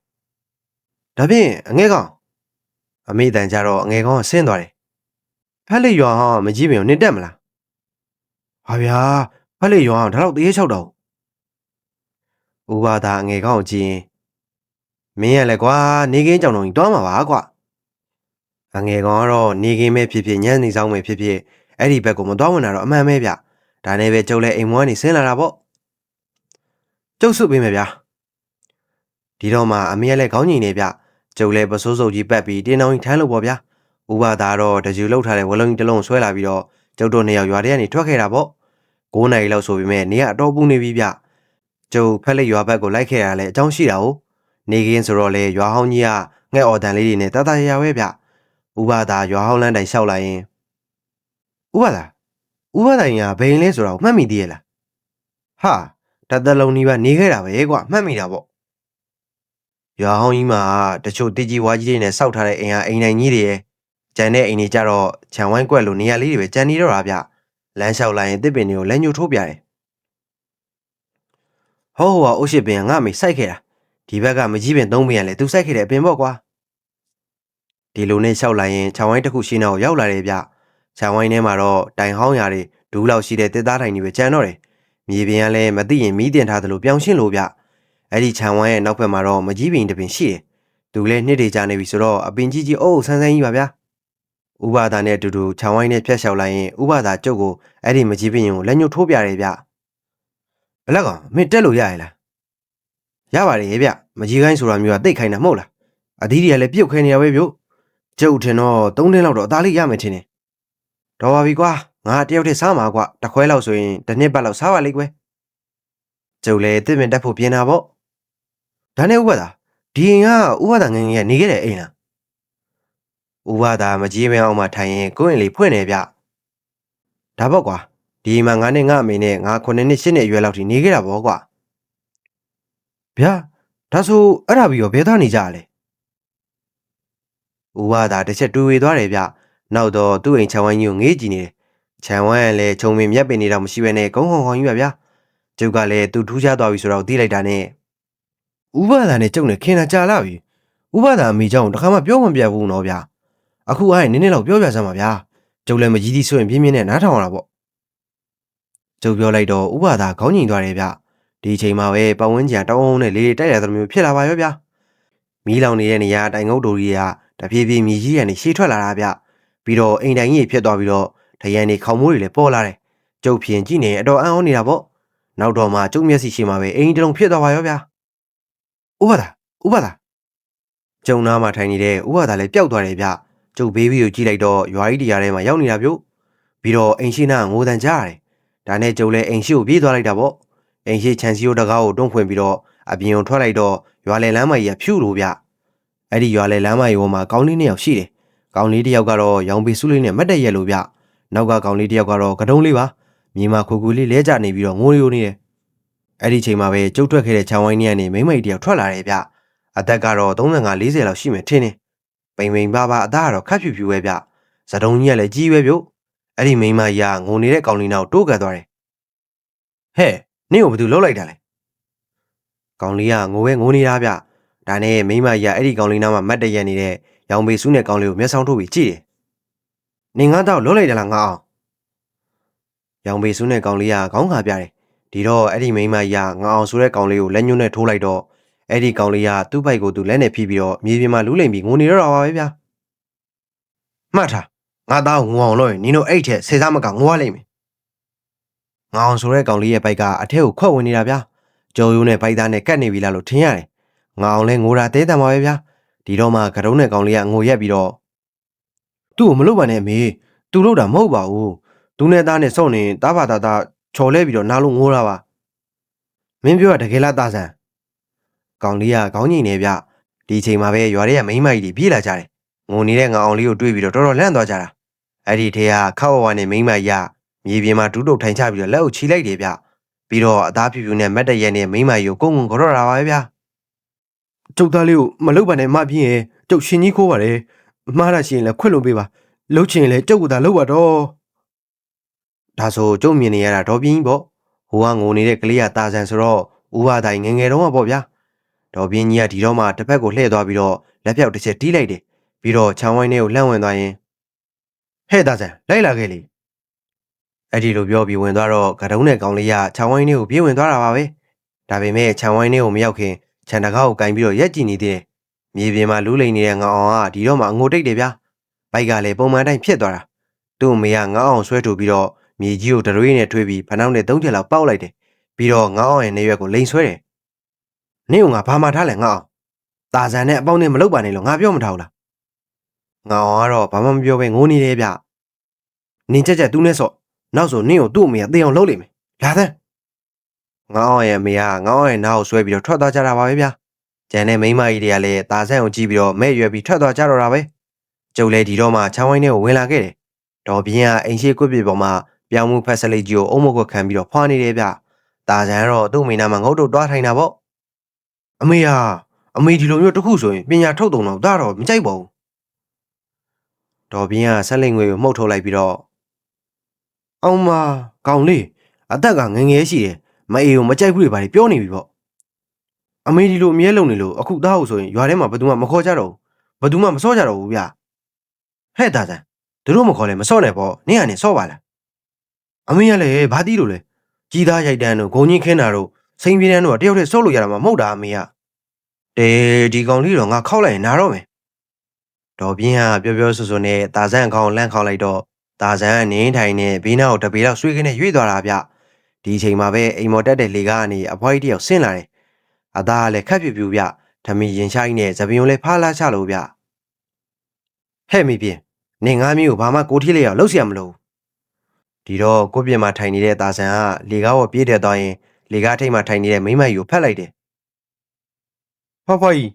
ဒါဖြင့်အငဲကောင်အမေတန်ကြတော့အငဲကောင်ကဆင်းသွားတယ်ဖက်လေးရွာဟောင်းမကြည့်ပင်ကိုနင်းတက်မလားဟာဗျာဖက်လေးရွာဟောင်းဒါတော့တရေချောက်တော့ဥပါသာအငဲကောင်ကိုကြည့်ရင် မင်းရလဲကွာနေကင်းကြောင်တော်ကြီးတွားမှာပါကွာအငဲကောင်ကတော့နေကင်းပဲဖြစ်ဖြစ်ညနေဆောင်ပဲဖြစ်ဖြစ်အဲ့ဒီဘက်ကိုမတွားဝင်တာတော့အမှန်ပဲဗျဒါနဲ့ပဲကျုပ်လည်းအိမ်မွေးနေဆင်းလာတာပေါ့ကျုပ်စုပေးမယ်ဗျာဒီတော့မှအမေကလည်းခေါင်းကြီးနေဗျကျုပ်လည်းပစိုးစုပ်ကြီးပတ်ပြီးတင်းတောင်ကြီးထမ်းလို့ပေါ့ဗျာဥပဒါတော့တကြူလောက်ထားတဲ့ဝလုံးကြီးတစ်လုံးဆွဲလာပြီးတော့ကျုပ်တို့နှစ်ယောက်ရွာထဲကနေထွက်ခဲ့တာပေါ့9နာရီလောက်ဆိုပေမဲ့နေကအတော်ပူနေပြီဗျကျုပ်ဖက်လက်ရွာဘက်ကိုလိုက်ခဲ့ရလဲအကြောင်းရှိတာ哦 နေကင်းဆိုတော့လေရွာဟောင်းကြီးကငှက်အော်တန်လေးတွေနဲ့တတရရဝဲဗျဥပဒါရွာဟောင်းလန်းတိုင်လျှောက်လိုက်ရင်ဥပဒါဥပဒါရင်ကဘယ်ရင်လဲဆိုတော့မှတ်မိသေးရဲ့လားဟာတသက်လုံးနီးပါးနေခဲ့တာပဲကွာမှတ်မိတာပေါ့ရွာဟောင်းကြီးမှာတချို့တကြီးဝါကြီးတွေနဲ့စောက်ထားတဲ့အိမ်ဟာအိမ်နိုင်ကြီးတွေရဲ့ကျန်တဲ့အိမ်တွေကြတော့ခြံဝိုင်းကွက်လိုနေရာလေးတွေပဲကျန်နေတော့တာဗျလမ်းလျှောက်လိုက်ရင်တစ်ပင်တွေကိုလက်ညှိုးထိုးပြတယ်ဟောဟောအုတ်ရှိပင်ကငါမေစိုက်ခဲ့တာ ဒီဘက်ကမကြီးပင်သုံးပင်ကလည်းသူစိုက်ခဲ့တဲ့အပင်ပေါ့ကွာဒီလိုနဲ့လျှောက်လိုက်ရင်ခြံဝိုင်းတစ်ခုရှင်းတော့ရောက်လာတယ်ဗျခြံဝိုင်းထဲမှာတော့တိုင်ဟောင်းရာတွေဒူးလောက်ရှိတဲ့တစ်သားတိုင်တွေပဲကျန်တော့တယ်မြေပြင်ကလည်းမသိရင်မီးတင်ထားသလိုပြောင်းရှင်းလို့ဗျအဲ့ဒီခြံဝမ်းရဲ့နောက်ဘက်မှာတော့မကြီးပင်တစ်ပင်ရှိတယ်သူလည်းနှစ်တွေကြာနေပြီဆိုတော့အပင်ကြီးကြီးအုပ်အုပ်ဆန်းဆန်းကြီးပါဗျာဥပဒါနဲ့အတူတူခြံဝိုင်းနဲ့ဖျက်လျှောက်လိုက်ရင်ဥပဒါကျုပ်ကိုအဲ့ဒီမကြီးပင်ကိုလက်ညှိုးထိုးပြတယ်ဗျဘလက်ကောင်မင်းတက်လို့ရရလား ရပါတယ်ဗျမကြီးကိုင်းဆိုတာမျိုးကတိတ်ခိုင်းတာမဟုတ်လားအသီးတွေကလည်းပြုတ်ခဲနေရပဲဗျကျုပ်ထင်တော့၃တင်းလောက်တော့အသားလေးရမယ်ထင်တယ်တော်ပါပြီကွာငါတယောက်တည်းစားမှာကွာတခွဲလောက်ဆိုရင်တစ်နှစ်ပတ်လောက်စားပါလိမ့်ကွယ်ကျုပ်လည်းတစ်ပင်တက်ဖို့ပြင်တာပေါ့ဒါနဲ့ဥပဒါဒီအိမ်ကဥပဒါငယ်ငယ်ကနေခဲ့တဲ့အိမ်လားဥပဒါမကြီးမအောင်မှထိုင်ရင်ကိုယ့်အိမ်လေးဖွင့်နေဗျဒါပေါ့ကွာဒီအိမ်မှာငါနဲ့ငါအမေနဲ့ငါ9နှစ်10နှစ်အရွယ်လောက်ထိနေခဲ့တာပေါ့ကွာ ဗျာဒါဆိုအဲ့ဒါပြီးတော့ဘယ်သားနေကြရလဲဥပဒါတစ်ချက်တူဝေသွားတယ်ဗျနောက်တော့သူ့အိမ်ချောင်းဝိုင်းကြီးကိုငေးကြည့်နေတယ် ခြံဝမ်းကလည်းခြုံပင်မြက်ပင်နေတော့မရှိဘဲနဲ့ဂုံးခေါင်ခေါင်ကြီးပါဗျာကျုပ်ကလည်းသူထူးခြားသွားပြီဆိုတော့သိလိုက်တာနဲ့ဥပဒါနဲ့ကျုပ်နဲ့ခင်တာကြာလာပြီဥပဒါအမိเจ้าတခါမှပြောမှမပြတ်ဘူးနော်ဗျာအခုအားရင်နည်းနည်းတော့ပြောပြစမ်းပါဗျာကျုပ်လည်းမကြီးသီးဆိုရင်ပြင်းပြင်းနဲ့နားထောင်ရတာပေါ့ကျုပ်ပြောလိုက်တော့ဥပဒါခေါင်းညင်သွားတယ်ဗျ ဒီအချိန်မှာပဲပဝန်းကျင်တောင်းအောင်နဲ့လေးလေးတိုက်ရတဲ့မျိုးဖြစ်လာပါရောဗျာမီးလောင်နေတဲ့နေရာတိုင်ငုတ်တို့ကြီးကတပြေးပြေးမြည်ကြီးရနေရှေ့ထွက်လာတာဗျပြီးတော့အိမ်တိုင်ကြီးဖြစ်သွားပြီးတော့ထရန်နေခေါင်မိုးတွေလည်းပေါ်လာတယ်။ကျုပ်ဖြင်ကြည့်နေအတော်အံ့ဩနေတာပေါ့။နောက်တော့မှကျုပ်မျက်စိရှိမှပဲအိမ်တစ်လုံးဖြစ်သွားပါရောဗျာ။ဥပဒါဥပဒါကျုံနာမှာထိုင်နေတဲ့ဥပဒါလည်းပျောက်သွားတယ်ဗျ။ကျုပ်ဘေးဘီကိုကြည့်လိုက်တော့ရွာကြီးတရားထဲမှာရောက်နေတာပြုတ်။ပြီးတော့အိမ်ရှိနာငိုတန်ကြားရတယ်။ဒါနဲ့ကျုပ်လည်းအိမ်ရှိကိုပြေးသွားလိုက်တာပေါ့။ အိမ်ရှိချန်စီယိုတကားကိုတွန်းဖွင့်ပြီးတော့အပြင်ကိုထွက်လိုက်တော့ရွာလေလမ်းမကြီးကဖြူလို့ဗျ။အဲ့ဒီရွာလေလမ်းမကြီးပေါ်မှာကောင်းလေးနှစ်ယောက်ရှိတယ်။ကောင်းလေးတစ်ယောက်ကတော့ရောင်ပေစုလေးနဲ့မတ်တက်ရက်လို့ဗျ။နောက်ကကောင်လေးတယောက်ကတော့ကတုံးလေးပါမြေမှာခူခူလေးလဲကျနေပြီးတော့ငိုရိုနေတယ်အဲ့ဒီချိန်မှာပဲကျုပ်ထွက်ခဲ့တဲ့ခြံဝိုင်းကြီးကနေမိမ့်မိတ်တယောက်ထွက်လာတယ်ဗျအသက်ကတော့35 40လောက်ရှိမယ်ထင်တယ်ပိန်ပိန်ပါပါအသားကတော့ခတ်ဖြူဖြူပဲဗျဇတုံကြီးကလည်းကြီးပဲဗျအဲ့ဒီမိန်းမကြီးကငိုနေတဲ့ကောင်လေးနောက်တိုးကန်သွားတယ်ဟဲ့ နင့်ကိုဘာသူလှုပ်လိုက်တာလဲကောင်လေးကငိုပဲငိုနေတာဗျဒါနဲ့မိန်းမကြီးကအဲ့ဒီကောင်လေးနားမှာမတ်တရက်နေတဲ့ရောင်ပေစုနဲ့ကောင်လေးကိုမျက်စောင်းထိုးပြီးကြည့်တယ်နေငါတော့လွတ်လိုက်တယ်လားငါအောင်ရောင်ပေစုနဲ့ကောင်လေးကခေါင်းခါပြတယ်ဒီတော့အဲ့ဒီမိန်းမကြီးကငါအောင်ဆိုတဲ့ကောင်လေးကိုလက်ညှိုးနဲ့ထိုးလိုက်တော့အဲ့ဒီကောင်လေးကသူ့ဘိုက်ကိုသူလက်နဲ့ဖိပြီးတော့မြေပြင်မှာလူးလိမ်ပြီးငိုနေတော့တာပါပဲဗျာမှတ်ထားငါသားကိုငိုအောင်လို့ရင်နင်တို့အဲ့ထက်ဆယ်စားမကငိုရလိမ့်မယ် ငါအောင်ဆိုတဲ့ကောင်လေးရဲ့ဘိုက်ကအထက်ကိုခွက်ဝင်နေတာဗျာကြော်ရိုးနဲ့ဘိုက်သားနဲ့ကတ်နေပြီလားလို့ထင်ရတယ်ငါအောင်လဲငိုတာတဲတန်ပါပဲဗျာဒီတော့မှကတုံးနဲ့ကောင်လေးကငိုရက်ပြီးတော့သူ့ကိုမလုပ်ပါနဲ့မေသူလုပ်တာမဟုတ်ပါဘူးသူနဲ့သားနဲ့စောင့်နေတာဘာသာသားချော်လဲပြီးတော့နားလို့ငိုတာပါမင်းပြောတာတကယ်လားသားဆန်းကောင်လေးကခေါင်းငိမ့်နေဗျဒီအချိန်မှာပဲရွာထဲကမိန်းမကြီးတွေပြေးလာကြတယ်ငိုနေတဲ့ငါအောင်လေးကိုတွေ့ပြီးတော့တော်တော်လန့်သွားကြတာအဲ့ဒီထဲကခောက်ဝဝနဲ့မိန်းမကြီးက မြေပြင်မှာဒူးတုတ်ထိုင်ချပြီးတော့လက်အုပ်ချီလိုက်တယ်ဗျပြီးတော့အသားဖြူဖြူနဲ့မတ်တရက်နဲ့မိန်းမကြီးကိုကုန်းကုန်းကြော်တာပါပဲဗျကျုပ်သားလေးကိုမလုပ်ပါနဲ့မပြင်းရဲ့ကျုပ်ရှင်ကြီးခိုးပါတယ်မှားတာရှိရင်လည်းခွင့်လို့ပေးပါလှုပ်ချင်ရင်လည်းကျုပ်ကသာလှုပ်ပါတော့ဒါဆိုကျုပ်မြင်နေရတာတော့ပြင်းပေါ့ဟိုကငိုနေတဲ့ကလေးကတာဆန်ဆိုတော့ဦးဝတိုင်းငယ်ငယ်တုန်းကပေါ့ဗျာဒေါ်ပြင်းကြီးကဒီတော့မှတစ်ဖက်ကိုလှည့်သွားပြီးတော့လက်ပြောက်တစ်ချက်တီးလိုက်တယ်ပြီးတော့ချောင်းဝိုင်းထဲကိုလှမ်းဝင်သွားရင်ဟဲ့တာဆန်လိုက်လာခဲ့လေ အဲ့ဒီလိုပြောပြီးဝင်သွားတော့ကတုံးနဲ့ကောင်လေးကချောင်းဝိုင်းထဲကိုပြေးဝင်သွားတာပါပဲဒါပေမဲ့ချောင်းဝိုင်းထဲကိုမရောက်ခင်ခြံတကားကိုကင်ပြီးတော့ရက်ကြည့်နေသေးတယ်မြေပြင်မှာလူးလိန်နေတဲ့ငေါအောင်ကဒီတော့မှငိုတိတ်တယ်ဗျာဘိုက်ကလည်းပုံမှန်တိုင်းဖြစ်သွားတာသူ့အမေကငေါအောင်ဆွဲထုတ်ပြီးတော့မြေကြီးကိုဒရွေးနဲ့ထွေးပြီးဖနှောင်းနဲ့သုံးချက်လောက်ပေါက်လိုက်တယ်ပြီးတော့ငေါအောင်ရဲ့နေရွက်ကိုလိန်ဆွဲတယ်နင့်ကငါဘာမှထားလဲငေါအောင်ตาဆန်နဲ့အပေါင်းနဲ့မလုပ်ပါနဲ့လို့ငါပြောမထားဘူးလားငေါအောင်ကတော့ဘာမှမပြောဘဲငိုနေတယ်ဗျနင်ကြက်ကြက်သူနဲ့ဆော့ နောက်ဆိုနင့်ကိုသူ့အမေကသေအောင်လုပ်လိမ့်မယ်လာသန်းငေါအောင်ရဲ့အမေကငေါအောင်ရဲ့နားကိုဆွဲပြီးတော့ထွက်သွားကြတာပါပဲဗျကျန်တဲ့မိန်းမကြီးတွေကလည်းตาဆန်ကိုကြည့်ပြီးတော့မဲ့ရွယ်ပြီးထွက်သွားကြတော့တာပဲကျုပ်လည်းဒီတော့မှချောင်းဝိုင်းထဲကိုဝင်လာခဲ့တယ်ဒေါ်ပြင်းကအိမ်ရှိကွက်ပြေပေါ်မှာပြောင်းမှုဖက်စလိတ်ကြီးကိုအုံမကွက်ခံပြီးတော့ဖွာနေတယ်ဗျ။ตาဆန်ကတော့သူ့မိနာမှာငုတ်တုတ်တွားထိုင်တာပေါ့။အမေဟာအမေဒီလိုမျိုးတစ်ခုဆိုရင်ပညာထုတ်တုံတော့ဒါတော့မကြိုက်ပါဘူး။ဒေါ်ပြင်းကဆက်လိမ်ငွေကိုမှုတ်ထုတ်လိုက်ပြီးတော့ အောင်မကောင်လေးအသက်ကငယ်ငယ်ရှိတယ်မအေကိုမကြိုက်ဘူးလေဘာပြောနေပြီပေါ့။အမေဒီလိုအမြဲလုံနေလို့အခုသားဟုတ်ဆိုရင်ရွာထဲမှာဘယ်သူမှမခေါ်ကြတော့ဘူးဘယ်သူမှမစောကြတော့ဘူးဗျ။ဟဲ့ตาဆန်သူတို့မခေါ်လဲမစော့နဲ့ပေါ့နင့်ကနေစော့ပါလားအမေကလည်းဘာတီးလို့လဲကြီးသားရိုက်တန်းတို့ဂုံကြီးခင်းတာတို့စိန်ပြင်းတန်းတို့ကတယောက်တည်းစော့လို့ရတာမှမဟုတ်တာအမေကတေဒီကောင်လေးတော့ငါခောက်လိုက်ရင်နာတော့မယ်ဒေါ်ပြင်းကပြောပြောဆိုဆိုနဲ့တာဆန်းကောင်လန့်ခောက်လိုက်တော့ တာဆန်းကနေထိုင်နေဘေးနားကိုတပေလောက်ဆွေးခင်းနဲ့ရွေ့သွားတာဗျဒီအချိန်မှာပဲအိမ်မော်တက်တဲ့လေကားကနေအဖွားကြီးတယောက်ဆင်းလာတယ်အသားကလည်းခက်ပြူပြူဗျဓမီရင်ချိုင်းနဲ့သပင်ုံလည်းဖားလာချလို့ဗျဟဲ့မိပြင်းနေငါမျိုးကိုဘာမှကိုထီးလေးအောင်လှုပ်เสียမလို့ဒီတော့ကိုပြင်းမှာထိုင်နေတဲ့တာဆန်ကလေကားပေါ်ပြေးတက်သွားရင်လေကားထိပ်မှာထိုင်နေတဲ့မိမကြီးကိုဖက်လိုက်တယ်ဖွားဖွားကြီး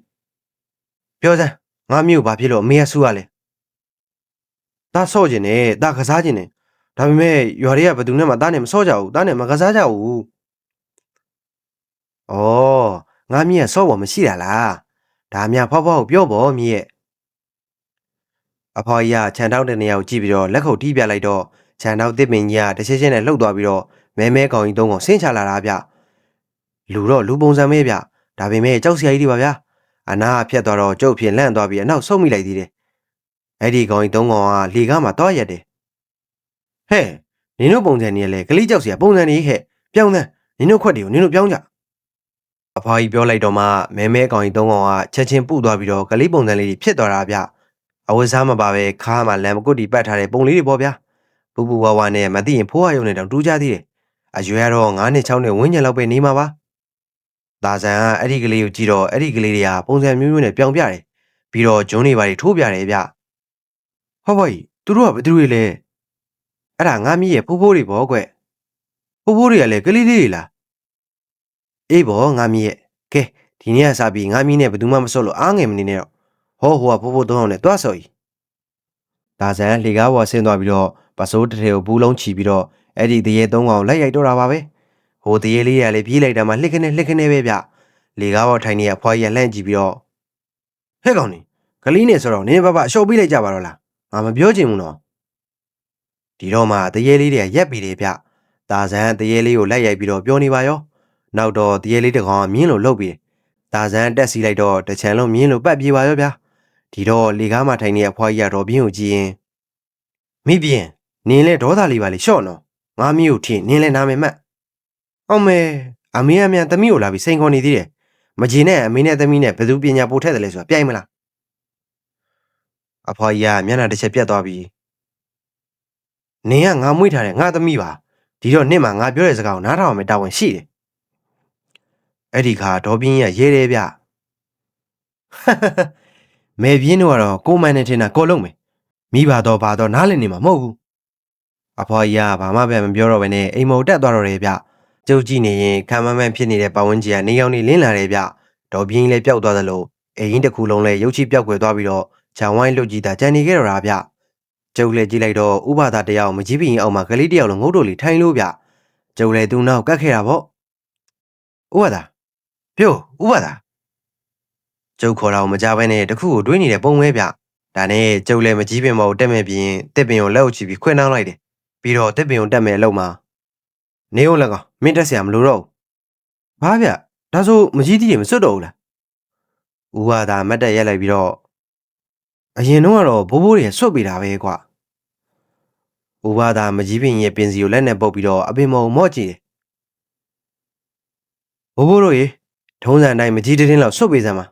ပြောစမ်းငါမျိုးဘာဖြစ်လို့အမေကဆူရလဲ တာဆော့ကျင်နေတာကစားကျင်နေဒါပေမဲ့ရွာတွေကဘယ်သူနဲ့မှတားနဲ့မဆော့ကြဘူးတားနဲ့မကစားကြဘူးဩငါမြည့်ဆော့ပေါ်မရှိတာလားဒါမြဖွားဖွားကိုပြောပေါ်မြည့်အဖေါ်ကြီးကခြံတောက်တဲ့နေရာကိုကြည့်ပြီးတော့လက်ခုပ်တီးပြလိုက်တော့ခြံတောက်တစ်ပင်ကြီးကတရှင်းရှင်းနဲ့လှုပ်သွားပြီးတော့မဲမဲကောင်ကြီးသုံးကောင်ဆင်းချလာတာဗျလူတော့လူပုံစံမဲဗျဒါပေမဲ့ကြောက်စရာကြီးတွေပါဗျာအနာကဖြတ်သွားတော့ကျုပ်ဖြင့်လန့်သွားပြီးအနောက်ဆုတ်မိလိုက်သေးတယ် အဲ့ဒီကောင်ကြီးသုံးကောင်ကလေကားမှာတော့ရက်တယ်ဟဲ့နင်တို့ပုံစံနေလေကလေးကြောက်စရာပုံစံနေဟဲ့ပြောင်းသန်းနင်တို့ခွက်တွေကိုနင်တို့ပြောင်းကြအဖေါ်ကြီးပြောလိုက်တော့မှမဲမဲကောင်ကြီးသုံးကောင်ကချက်ချင်းပုသွားပြီးတော့ကလေးပုံစံလေးတွေဖြစ်သွားတာဗျအဝတ်စားမပါပဲခါမှလမ်းမကုတ်တီပတ်ထားတဲ့ပုံလေးတွေပေါ့ဗျာပူပူဝါဝါနဲ့မသိရင်ဖိုးရယုံနေတောင်တူးကြသေးတယ်အရွယ်ကတော့9နှစ်6နှစ်ဝန်းကျင်လောက်ပဲနေမှာပါဒါဆန်ကအဲ့ဒီကလေးကိုကြည့်တော့အဲ့ဒီကလေးတွေကပုံစံမျိုးမျိုးနဲ့ပြောင်းပြတယ်ပြီးတော့ဂျွန်းတွေပါတွေထိုးပြတယ်ဗျ ဟောဘောကြီးသူတို့ကဘယ်သူတွေလဲအဲ့ဒါငါမီးရဲ့ဖိုးဖိုးတွေပေါ့ကွဖိုးဖိုးတွေကလည်းကလေးလေးတွေလားအေးဘောငါမီးရဲ့ကဲဒီနေ့ကစပြီးငါမီးနဲ့ဘယ်သူမှမစော့လို့အားငယ်မနေနဲ့တော့ဟောဟိုကဖိုးဖိုးသုံးအောင်နဲ့တွားဆော်ကြီးဒါဆန်လေကားပေါ်ဆင်းသွားပြီးတော့ပစိုးတစ်ထည်ကိုဘူးလုံးချီပြီးတော့အဲ့ဒီတရေသုံးကောင်လိုက်ရိုက်တော့တာပါပဲဟိုတရေလေးရလည်းပြေးလိုက်တာမှလှစ်ခနဲ့လှစ်ခနဲ့ပဲဗျလေကားပေါ်ထိုင်နေရဖွားရလှန့်ကြည့်ပြီးတော့ဟဲ့ကောင်နေကလေးနေဆိုတော့နင်းဘဘအလျှော့ပေးလိုက်ကြပါတော့လား ငါမပြောချင်ဘူးနော်ဒီတော့မှတရေလေးတွေကရက်ပြီးတယ်ဗျဒါဆန်တရေလေးကိုလိုက်ရိုက်ပြီးတော့ပြောနေပါရောနောက်တော့တရေလေးတစ်ကောင်ကမြင်းလို့လှုပ်ပြီးတယ်ဒါဆန်တက်စီလိုက်တော့တစ်ချံလုံးမြင်းလို့ပတ်ပြေးပါရောဗျာဒီတော့လေကားမှထိုင်နေတဲ့အဖွားကြီးကတော့ပြင်းကိုကြည့်ရင်မိပြင်းနင်းလဲဒေါသလေးပါလေရှော့နော်ငါမျိုးထင်နင်းလဲနာမယ်မှတ်အောင်မဲအမေအမြန်သမီးကိုလာပြီးစိန်ခေါ်နေသေးတယ်မကြီးနဲ့အမေနဲ့သမီးနဲ့ဘယ်သူပညာပို့ထက်တယ်လဲဆိုတာပြိုင်မလား အဖွားကြီးကမျက်နှာတစ်ချက်ပြတ်သွားပြီးနင်ကငါမွေးထားတဲ့ငါသမီးပါဒီတော့နင့်မှာငါပြောတဲ့စကားကိုနားထောင်ရမယ်တာဝန်ရှိတယ်အဲ့ဒီခါဒေါ်ပြင်းကြီးကရဲရဲပြမဲပြင်းတို့ကတော့ကိုမန်နဲ့ထင်တာကိုလုံးမယ်မိဘတော့ဘာတော့နားလည်နေမှာမဟုတ်ဘူးအဖွားကြီးကဘာမှပဲမပြောတော့ဘဲနဲ့အိမ်မောတက်သွားတော့တယ်ဗျကျုပ်ကြည့်နေရင်ခံမမှန်ဖြစ်နေတဲ့ပတ်ဝန်းကျင်ကနေရောင်နေလင်းလာတယ်ဗျဒေါ်ပြင်းကြီးလည်းပျောက်သွားသလိုအိမ်တစ်ခုလုံးလည်းရုပ်ချိပျောက်ကွယ်သွားပြီးတော့ ဂျန်ဝိုင်းလွတ်ကြည့်တာကြံနေခဲ့တော့တာဗျကျုပ်လည်းကြည့်လိုက်တော့ဥပဒါတယောက်မကြီးပင်အောက်မှာကလေးတယောက်လုံးငုတ်တို့လေးထိုင်လို့ဗျကျုပ်လည်းသူ့နောက်ကတ်ခဲ့တာပေါ့ဥပဒါပြို့ဥပဒါကျုပ်ခေါ်တော့မကြဘဲနဲ့တခုကိုတွေးနေတဲ့ပုံပဲဗျဒါနဲ့ကျုပ်လည်းမကြီးပင်မောက်တက်မဲ့ပြင်တစ်ပင်ကိုလက်အုပ်ချပြီးခွင်းနှောင်းလိုက်တယ်ပြီးတော့တစ်ပင်ကိုတက်မဲ့အလုပ်မှာနေုံလည်းကမင်းတက်စရာမလိုတော့ဘူးဘာဗျဒါဆိုမကြီးသေးတယ်မစွတ်တော့ဘူးလားဥပဒါမတ်တက်ရက်လိုက်ပြီးတော့ အရင်တော့ကတော့ဘိုးဘိုးတွေစွတ်ပေးတာပဲကွာဦးဝါသာမကြီးပင်ရဲ့ပင်စီကိုလက်နဲ့ပုတ်ပြီးတော့အပင်မော်ကိုမော့ကြည့်တယ်ဘိုးဘိုးတို့ရေထုံးစံအတိုင်းမကြီးတင်းလောက်စွတ်ပေးစမ်းပါ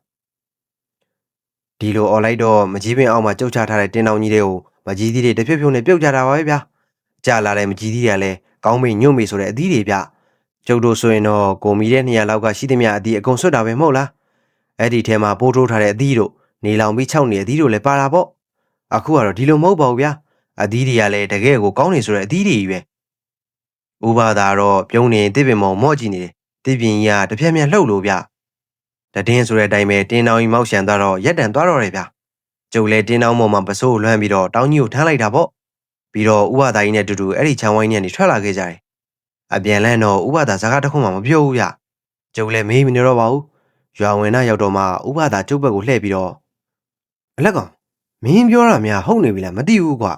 ဒီလိုអော်လိုက်တော့မကြီးပင်အောက်မှာကြုတ်ချထားတဲ့တင်းတောင်ကြီးတွေကိုမကြီးသီးတွေတစ်ဖြုတ်ဖြုတ်နဲ့ပြုတ်ကြတာပါပဲဗျာကြာလာတဲ့မကြီးသီးတွေကလည်းကောင်းမိန်ညွတ်မိဆိုတဲ့အသီးတွေဗျကျုပ်တို့ဆိုရင်တော့ကိုမီတဲ့နေရာလောက်ကရှိသမျှအသီးအကုန်ဆွတ်တာပဲမဟုတ်လားအဲ့ဒီထဲမှာပိုးထိုးထားတဲ့အသီးတို့ နေလောင်ပြီးခြောက်နေတဲ့အသီးတို့လည်းပါတာပေါ့အခုကတော့ဒီလိုမဟုတ်ပါဘူးဗျာအသီးတွေကလည်းတကယ်ကိုကောင်းနေဆိုတဲ့အသီးတွေကြီးပဲဥပါသာတော့ပြုံးနေတစ်ပင်မော်မော့ကြည့်နေတယ်တစ်ပင်ကြီးကတစ်ဖြက်ဖြက်လှုပ်လို့ဗျတည်င်းဆိုတဲ့အတိုင်းပဲတင်းတောင်ကြီးမောက်ရှန်သွားတော့ရက်တန်သွားတော့တယ်ဗျကျုပ်လည်းတင်းတောင်ပေါ်မှာပစိုးကိုလွှမ်းပြီးတော့တောင်းကြီးကိုထမ်းလိုက်တာပေါ့ပြီးတော့ဥပါသာကြီးနဲ့တူတူအဲ့ဒီချမ်းဝိုင်းနဲ့နေထွက်လာခဲ့ကြတယ်အပြန်လန်းတော့ဥပါသာစကားတစ်ခုမှမပြောဘူးဗျကျုပ်လည်းမေးမနေတော့ပါဘူးရွာဝင်တော့ရောက်တော့မှဥပါသာကျုပ်ဘက်ကိုလှည့်ပြီးတော့ အလက်ကောင်မင်းပြောတာများဟုတ်နေပြီလားမသိဘူးကွာ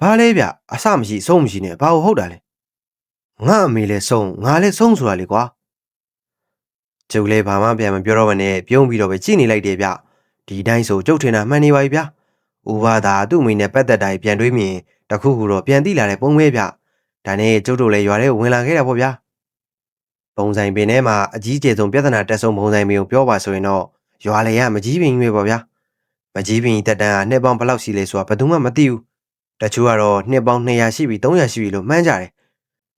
ဘာလဲဗျအစမရှိအဆုံးမရှိနဲ့ဘာလို့ဟုတ်တာလဲငါအမေလဲဆုံးငါလဲဆုံးဆိုတာလေကွာကျုပ်လည်းဘာမှပြန်မပြောတော့ဘဲနဲ့ပြုံးပြီးတော့ပဲကြည့်နေလိုက်တယ်ဗျဒီတိုင်းဆိုကျုပ်ထင်တာမှန်နေပါပြီဗျဥပါသာသူ့အမိနဲ့ပတ်သက်တာပြန်တွေးမြင်တခုခုတော့ပြန်သိလာတဲ့ပုံပဲဗျဒါနဲ့ကျုပ်တို့လည်းရွာထဲကိုဝင်လာခဲ့တာပေါ့ဗျာပုံဆိုင်ပင်ထဲမှာအကြီးကျယ်ဆုံးပြဿနာတက်ဆုံးပုံဆိုင်ပင်ကိုပြောပါဆိုရင်တော့ရွာလေရမကြီးပင်ကြီးပဲပေါ့ဗျာ မကြီးပင်ကြီးတက်တန်းကနှစ်ပေါင်းဘယ်လောက်ရှိလဲဆိုတာဘယ်သူမှမသိဘူးတချို့ကတော့နှစ်ပေါင်း200ရှိပြီ300ရှိပြီလို့မှန်းကြတယ်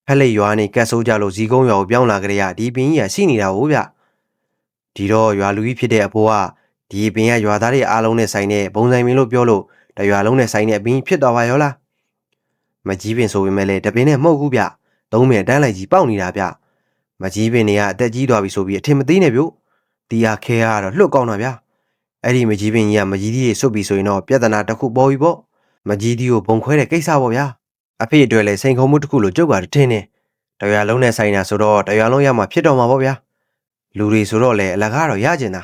ဖက်လက်ရွာနေကတ်ဆိုးကြလို့ဇီကုန်းရွာကိုပြောင်းလာကြတဲ့ကဒီပင်ကြီးကရှိနေတာဟုတ်ဗျဒီတော့ရွာလူကြီးဖြစ်တဲ့အဖိုးကဒီပင်ကရွာသားတွေအားလုံးနဲ့ဆိုင်တဲ့ပုံဆိုင်ပင်လို့ပြောလို့တရွာလုံးနဲ့ဆိုင်တဲ့အပင်ကြီးဖြစ်သွားပါရောလားမကြီးပင်ဆိုပေမဲ့လည်းတပင်နဲ့မဟုတ်ဘူးဗျသုံးပင်တန်းလိုက်ကြီးပေါက်နေတာဗျမကြီးပင်တွေကအသက်ကြီးသွားပြီဆိုပြီးအထင်မသေးနဲ့ဗျတီယာခဲကတော့လှုပ်ကောင်းတာဗျ အဲ့ဒီမကြီးပင်ကြီးကမကြီးသီးတွေစွတ်ပြီးဆိုရင်တော့ပြဿနာတစ်ခုပေါ်ပြီပေါ့မကြီးသီးကိုဘုံခွဲတဲ့ကိစ္စပေါ့ဗျာအဖေအတွက်လည်းစိန်ခုံမှုတစ်ခုလို့ကြုတ်ကထင်းနေတရွာလုံးနဲ့ဆိုင်တာဆိုတော့တရွာလုံးရမှာဖြစ်တော့မှာပေါ့ဗျာလူတွေဆိုတော့လေအလကားတော့ရကျင်တာ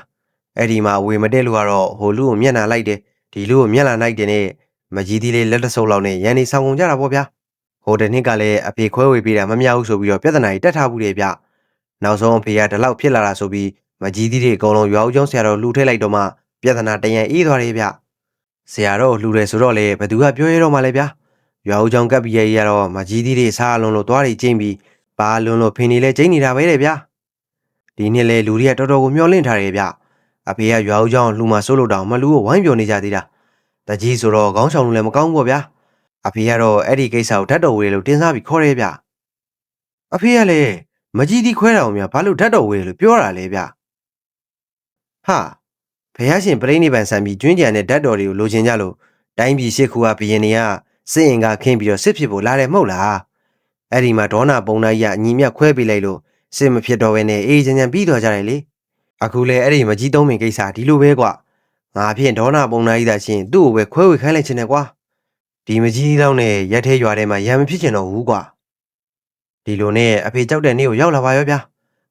အဲ့ဒီမှာဝေမတဲ့လူကတော့ဟိုလူကိုမျက်နှာလိုက်တယ်ဒီလူကိုမျက်နှာလိုက်တယ်နဲ့မကြီးသီးလေးလက်တဆုပ်လောက်နဲ့ရန်နေဆောင်ကုန်ကြတာပေါ့ဗျာဟိုတနေ့ကလည်းအဖေခွဲဝေပေးတာမမြောက်ဘူးဆိုပြီးတော့ပြဿနာကြီးတက်ထားဘူးလေဗျနောက်ဆုံးအဖေကဒီလောက်ဖြစ်လာတာဆိုပြီးမကြီးသီးတွေအကုန်လုံးရွာဦးကျောင်းဆရာတော်လှူထည့်လိုက်တော့မှ ပြဿနာတရံအေးသွားတယ်ဗျဆရာတော်လှူတယ်ဆိုတော့လေဘသူကပြောရတော့မှလဲဗျာရွာဦးကျောင်းကပ်ပြီးရရတော့မကြီးသီးတွေစားလုံးလို့သွားတွေကျင်းပြီးဘာလွန်လို့ဖင်နေလဲကျင်းနေတာပဲတဲ့ဗျာဒီနေ့လေလူတွေကတော်တော်ကိုမျောလင့်ထားတယ်ဗျအဖေကရွာဦးကျောင်းလှူမှစိုးလို့တောင်မလူကိုဝိုင်းပြောနေကြသေးတာတကြီးဆိုတော့ခေါင်းဆောင်လို့လည်းမကောင်းဘူးပေါ့ဗျာအဖေကတော့အဲ့ဒီကိစ္စကိုဓာတ်တော်ဝေလို့တင်းစားပြီးခေါ်ရဲဗျအဖေကလည်းမကြီးတီးခွဲတာအောင်များဘာလို့ဓာတ်တော်ဝေလို့ပြောတာလဲဗျဟာ ဖះရှင်ပြိဋိဘံဆံပြီးကျွင်းကြံတဲ့ဓာတ်တော်တွေကိုလိုချင်ကြလို့တိုင်းပြည်ရှစ်ခုကဘရင်တွေကစစ်ရင်ကခင်းပြီးတော့စစ်ဖြစ်ဖို့လာတယ်မဟုတ်လားအဲ့ဒီမှာဒေါနာပုံနာကြီးကအညီမြတ်ခွဲပေးလိုက်လို့စစ်မဖြစ်တော့ဘဲနဲ့အေးချမ်းချမ်းပြီးသွားကြတယ်လေအခုလဲအဲ့ဒီမကြီးသုံးပင်ကိစ္စဒီလိုပဲကွာငါဖြင့်ဒေါနာပုံနာကြီးသာရှင်သူ့ကိုပဲခွဲဝေခိုင်းလိုက်ချင်တယ်ကွာဒီမကြီးတောင်းနဲ့ရက်သေးရွာထဲမှာရံမဖြစ်ချင်တော့ဘူးကွာဒီလိုနဲ့အဖေကြောက်တဲ့နေ့ကိုရောက်လာပါရောဗျာ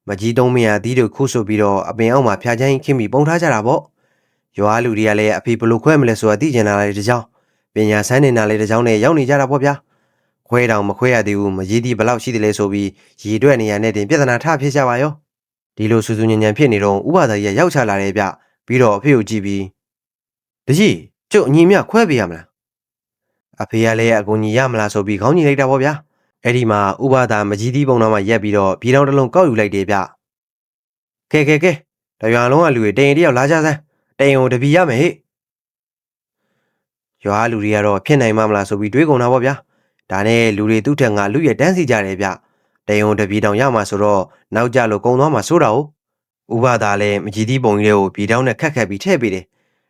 မကြီးသုံးမရသီးတို့ခုဆိုပြီးတော့အပင်အောက်မှာဖျားချိုင်းခင်းပြီးပုံထားကြတာပေါ့ရွာလူတွေကလည်းအဖေဘလို့ခွဲမလဲဆိုတာသိကျင်တာလေတကြောင်ပညာဆန်းနေတာလေတကြောင်နဲ့ရောက်နေကြတာပေါ့ဗျာခွဲတောင်မခွဲရသေးဘူးမကြီးသီးဘလောက်ရှိတယ်လဲဆိုပြီးရေတွက်နေရတဲ့တင်ပြဿနာထဖြစ်ကြပါရောဒီလိုစူးစူးညံညံဖြစ်နေတော့ဥပဒါကြီးရောက်ချလာတယ်ဗျပြီးတော့အဖေကိုကြည့်ပြီးတကြီးကျုပ်အညီမြခွဲပေးရမလားအဖေကလည်းအကူညီရမလားဆိုပြီးခေါင်းကြီးလိုက်တာပေါ့ဗျာ အဲ့ဒီမှာဥပါဒါမကြီးသီးပုံတော်မှာရက်ပြီးတော့ပြည်တော်တစ်လုံးကောက်ယူလိုက်တယ်ဗျကဲကဲကဲတရွာလုံးကလူတွေတရင်တယောက်လာကြစမ်းတရင်ကိုတပီရမယ်ဟဲ့ရွာလူတွေကတော့ဖြစ်နိုင်မှမလားဆိုပြီးတွေးကုန်တာပေါ့ဗျာဒါနဲ့လူတွေသူ့ထက်ငါလူရဲ့တန်းစီကြတယ်ဗျတရင်ကိုတပီတောင်ရမှာဆိုတော့နောက်ကြလို့ကုံသွားမှာစိုးတာ哦ဥပဒါလည်းမကြီးသီးပုံကြီးတွေကိုဘီတောင်းနဲ့ခက်ခက်ပြီးထည့်ပေးတယ်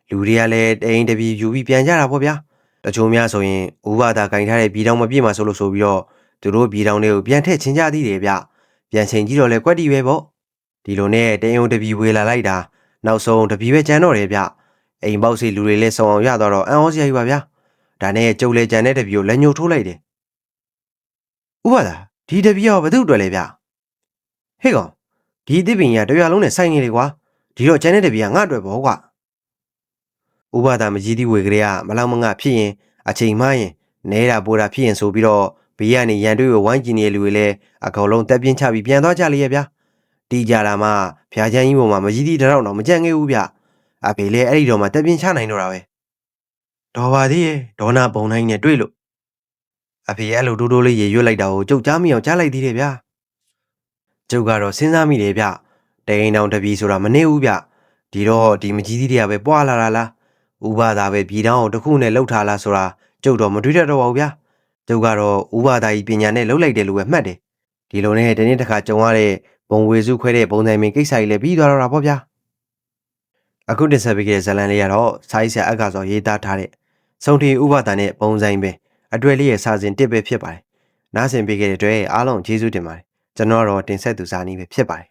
လူတွေကလည်းတရင်တပီယူပြီးပြန်ကြတာပေါ့ဗျာတချို့များဆိုရင်ဥပဒါကင်ထားတဲ့ဘီတောင်းမပြည့်မှာဆိုလို့ဆိုပြီးတော့ သူတို့ဘီတောင်းတွေကိုပြန်ထည့်ချင်းကြသေးတယ်ဗျပြန်ချိန်ကြည့်တော့လဲကွက်တီပဲပေါ့ဒီလိုနဲ့တယုံတပီဝေလာလိုက်တာနောက်ဆုံးတပီပဲကြမ်းတော့တယ်ဗျအိမ်ပေါက်စီလူတွေလည်းစုံအောင်ရတော့တော့အံ့ဩစရာကြီးပါဗျာဒါနဲ့ကျုပ်လည်းကြံတဲ့တပီကိုလက်ညှိုးထိုးလိုက်တယ်ဥပဒါဒီတပီရောဘသူ့အတွက်လဲဗျဟေ့ကောင်ဒီတစ်ပင်ကြီးကတရွာလုံးနဲ့ဆိုင်နေလေကွာဒီတော့ကြံတဲ့တပီကငါ့အတွက်ပေါ့ကွာဥပဒါမကြီးသီးဝေကလေးကမလောက်မငါဖြစ်ရင်အချိန်မှရင်နဲတာပိုတာဖြစ်ရင်ဆိုပြီးတော့ ဘေးကနေရန်တွေးကိုဝိုင်းကြည့်နေတဲ့လူတွေလည်းအကောင်လုံးတက်ပြင်းချပြီးပြန်သွားကြလေရဲ့ဗျာတီးကြတာမှဖျားချမ်းကြီးပေါ်မှာမကြီးသီးတစ်တော့တော့မကြံခဲ့ဘူးဗျအဖေလည်းအဲ့ဒီတော့မှတက်ပြင်းချနိုင်တော့တာပဲတော်ပါသေးရဲ့ဒေါနာပုံတိုင်းနဲ့တွေ့လို့အဖေအဲ့လိုတိုးတိုးလေးရေရွတ်လိုက်တာကိုကြုတ်ကြားမိအောင်ကြားလိုက်သေးတယ်ဗျကျုပ်ကတော့စဉ်းစားမိတယ်ဗျတိန်တောင်တပြီဆိုတာမနေဘူးဗျဒီတော့ဒီမကြီးသီးတွေကပဲပွာလာတာလားဥပဒါပဲပြည်တောင်းအောင်တစ်ခုနဲ့လှုပ်ထားလားဆိုတာကျုပ်တော့မတွေးတတ်တော့ပါဘူးဗျ ကျုပ်ကတော့ဥပဒါကြီးပညာနဲ့လှုပ်လိုက်တယ်လို့ပဲမှတ်တယ်ဒီလိုနဲ့ဒီနေ့တစ်ခါကြုံရတဲ့ဘုံဝေစုခွဲတဲ့ပုံစံမင်းကိစ္စကြီးလည်းပြီးသွားတော့တာပေါ့ဗျာအခုတင်ဆက်ပေးခဲ့တဲ့ဇာတ်လမ်းလေးကတော့စာရေးဆရာအက္ခဆိုရေးသားထားတဲ့စုံထီဥပဒာနဲ့ပုံစံပဲအတွဲလေးရဲ့စာစဉ်တစ်ပဲဖြစ်ပါတယ်နားဆင်ပေးခဲ့တဲ့အတွက်အားလုံးကျေးဇူးတင်ပါတယ်ကျွန်တော်ကတော့တင်ဆက်သူစာနီးပဲဖြစ်ပါတယ်